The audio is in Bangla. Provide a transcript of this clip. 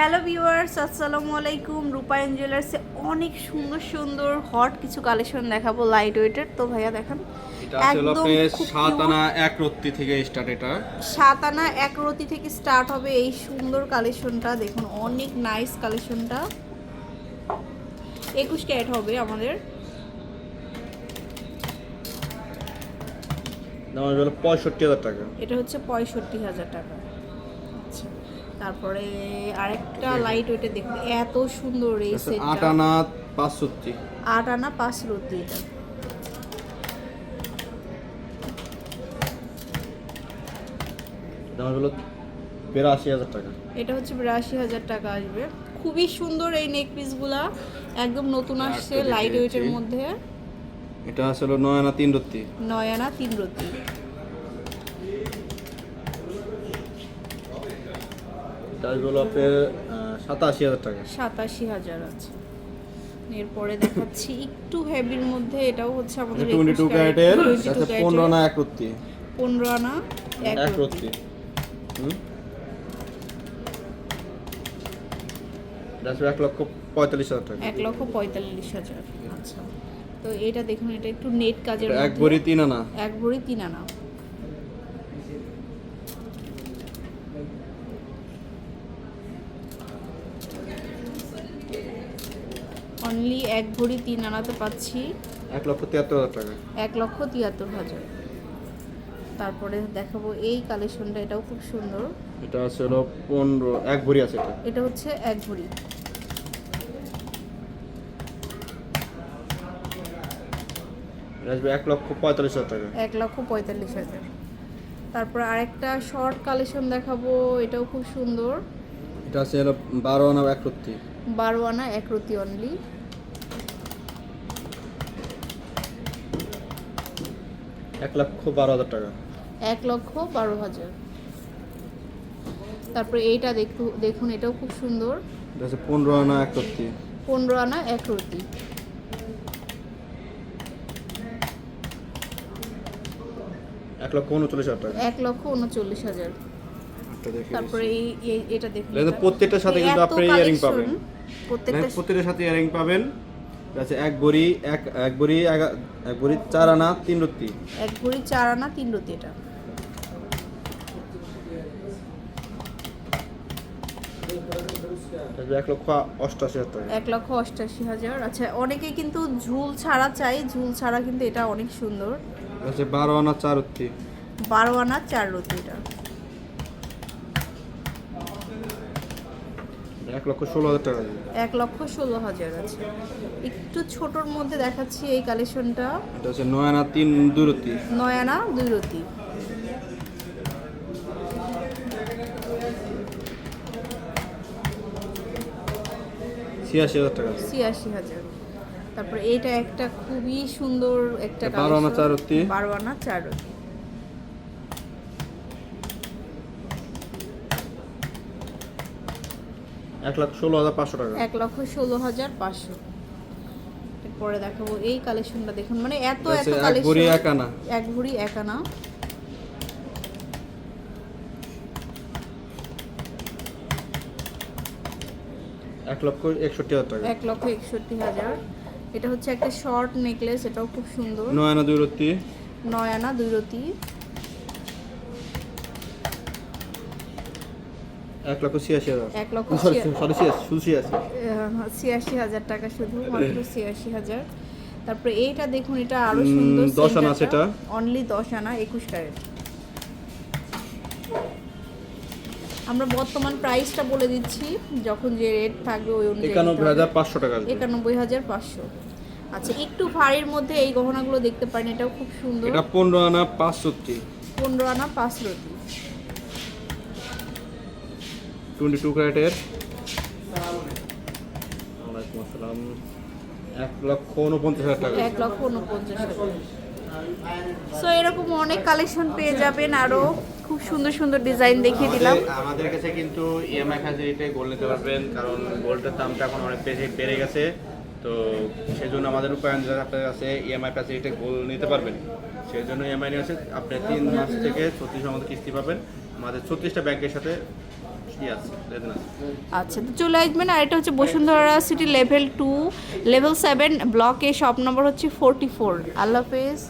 হ্যালো ভিউয়ার্স আসসালামু আলাইকুম। রূপায়ণ জুয়েলার্সে অনেক সুন্দর সুন্দর হট কিছু কালেকশন দেখাবো লাইট ওয়েটের তো ভাইয়া দেখান একদম খুব সাত আনা থেকে স্টার্ট এটা। সাত আনা এক রতি থেকে স্টার্ট হবে এই সুন্দর কালেকশনটা দেখুন অনেক নাইস কালেকশনটা একুশ ক্যারেট হবে আমাদের। পঁয়ষট্টি হাজার টাকা। এটা হচ্ছে পঁয়ষট্টি হাজার টাকা। তারপরে আরেকটা লাইট ওয়েটে দেখুন এত সুন্দর এই আট সেটটা আনা পাঁচষট্টি আট আনা পাঁচ রতি এটা। দাম হলো বিরাশি হাজার টাকা। এটা হচ্ছে বিরাশি হাজার টাকা আসবে। খুবই সুন্দর এই নেক পিসগুলা একদম নতুন আসছে লাইট ওয়েটের মধ্যে। এটা আসলে নয় আনা তিন রত্তি। নয় আনা তিন রতি এটা হলো আপনার সাতাশি হাজার টাকা। সাতাশি হাজার আছে। এরপরে দেখাচ্ছি একটু হেভির মধ্যে এটাও হচ্ছে আমাদের টোয়েন্টি টু ক্যারেটের 22 সাথে ক্যারেটের, পনেরো আনা এক রত্তি? পনেরো আনা এক রত্তি। হুম? লক্ষ পঁয়তাল্লিশ হাজার টাকা। এক লক্ষ পঁয়তাল্লিশ হাজার আচ্ছা। তো এটা দেখুন এটা একটু নেট কাজের এক। ভরি তিন আনা। এক ভরি তিন আনা। অনলি এক ভরি তিন আনাতে পাচ্ছি। এক লক্ষ তিয়াত্তর হাজার টাকা। এক লক্ষ তিয়াত্তর হাজার। তারপরে দেখাবো এই কালেকশনটা এটাও খুব সুন্দর। এটা আছে হলো পনেরো এক ভরি আছে এটা। এটা হচ্ছে এক ভরি। আসবে এক লক্ষ পঁয়তাল্লিশ হাজার টাকা। এক লক্ষ পঁয়তাল্লিশ হাজার। তারপর আরেকটা শর্ট কালেকশন দেখাবো এটাও খুব সুন্দর। এটা আছে বারো আনা এক রত্তি। বারো আনা এক রতি অনলি এক লক্ষ বারো হাজার টাকা। এক লক্ষ বারো হাজার। তারপরে এইটা দেখু দেখুন এটাও খুব সুন্দর। পনেরো আনা এক রত্তি পনেরো আনা এক রতি এক লক্ষ উনচল্লিশ হাজার টাকা। এক লক্ষ উনচল্লিশ হাজার। তারপরে এই এই- এটা দেখুন। প্রত্যেকটার সাথে কিন্তু আপনি collection, পাবেন। প্রত্যেকটা প্রত্যেকটার সাথে ইয়ারিং পাবেন। আছে এক বড়ি এক এক বড়ি এগা- এক বড়ি চার আনা তিন রত্তি এক ভরি চার আনা তিন রতি এটা। এক লক্ষ অষ্টাশি হাজার এক লক্ষ অষ্টাশি হাজার। আচ্ছা অনেকে কিন্তু ঝুল ছাড়া চাই ঝুল ছাড়া কিন্তু এটা অনেক সুন্দর। আছে বারো আনা চার রত্তি বারো আনা চার রতি এটা। এক লক্ষ ষোলো হাজার টাকা এক লক্ষ ষোলো হাজার আছে। একটু ছোটোর মধ্যে দেখাচ্ছি এই কালেকশনটা। এটা হচ্ছে নয় আনা তিন দুই রত্তি নয় আনা দুই রতি ছিয়াশি হাজার টাকা। ছিয়াশি হাজার। তারপরে এইটা একটা খুবই সুন্দর একটা এটা বারো আনা collection। চার রতি। বারো আনা চার রতি এক লাখ ষোলো হাজার পাঁচশো টাকা। এক লক্ষ ষোলো হাজার পাঁচশো। এরপরে দেখাবো এই কালেকশনটা দেখুন মানে এত এত আছে এক ভরি কালেকশন এক আনা। এক ভরি এক আনা। এক লক্ষ একষট্টি হাজার টাকা। এক লক্ষ একষট্টি হাজার। এটা হচ্ছে একটা শর্ট নেকলেস এটাও খুব সুন্দর। নয় আনা দুই রত্তি। নয় আনা দুই রতি এক লক্ষ ছিয়াশি হাজার। এক লক্ষ সরি ছিয়াশি শুধু ছিয়াশি। হাজার টাকা শুধু মাত্র ছিয়াশি হাজার। তারপরে এইটা দেখুন এটা আরও সুন্দর দশ আনা সেটা। অনলি দশ আনা একুশ ক্যারেট। আমরা বর্তমান প্রাইসটা বলে দিচ্ছি যখন যে রেট থাকবে ওই অনুযায়ী একানব্বই হাজার পাঁচশো টাকা একানব্বই হাজার পাঁচশো। আচ্ছা একটু ভারীর মধ্যে এই গহনাগুলো দেখতে পারেন এটাও খুব সুন্দর। এটা পনেরো আনা পাঁচ সত্যি পনেরো আনা পাঁচ রতি টোয়েন্টি টু ক্যারেটের। ওয়ালাইকুম আসসালাম। এক লক্ষ উনপঞ্চাশ হাজার টাকা। এক লক্ষ উনপঞ্চাশ হাজার। সো এরকম অনেক কালেকশন পেয়ে যাবেন আরও। খুব সুন্দর সুন্দর ডিজাইন দেখিয়ে দিলাম। আমাদের- কাছে কিন্তু ইএমআই ফ্যাসিলিটি গোল্ড নিতে পারবেন কারণ গোল্ডের দামটা এখন অনেক বেশি বেড়ে গেছে। তো সেই জন্য আমাদের উপায়ন আপনার কাছে ইএমআই ফ্যাসিলিটি গোল্ড নিতে পারবেন সেই জন্য ইএমআই নিয়ে আছে আপনি তিন মাস থেকে ছত্রিশ মতো কিস্তি পাবেন। আমাদের ছত্রিশটা ব্যাংকের সাথে আচ্ছা তো চলে আসবেন। আর এটা হচ্ছে Bashundhara city level two level seven ব্লকে শপ নম্বর হচ্ছে ফোরটি ফোর আল্লাহ হাফেজ।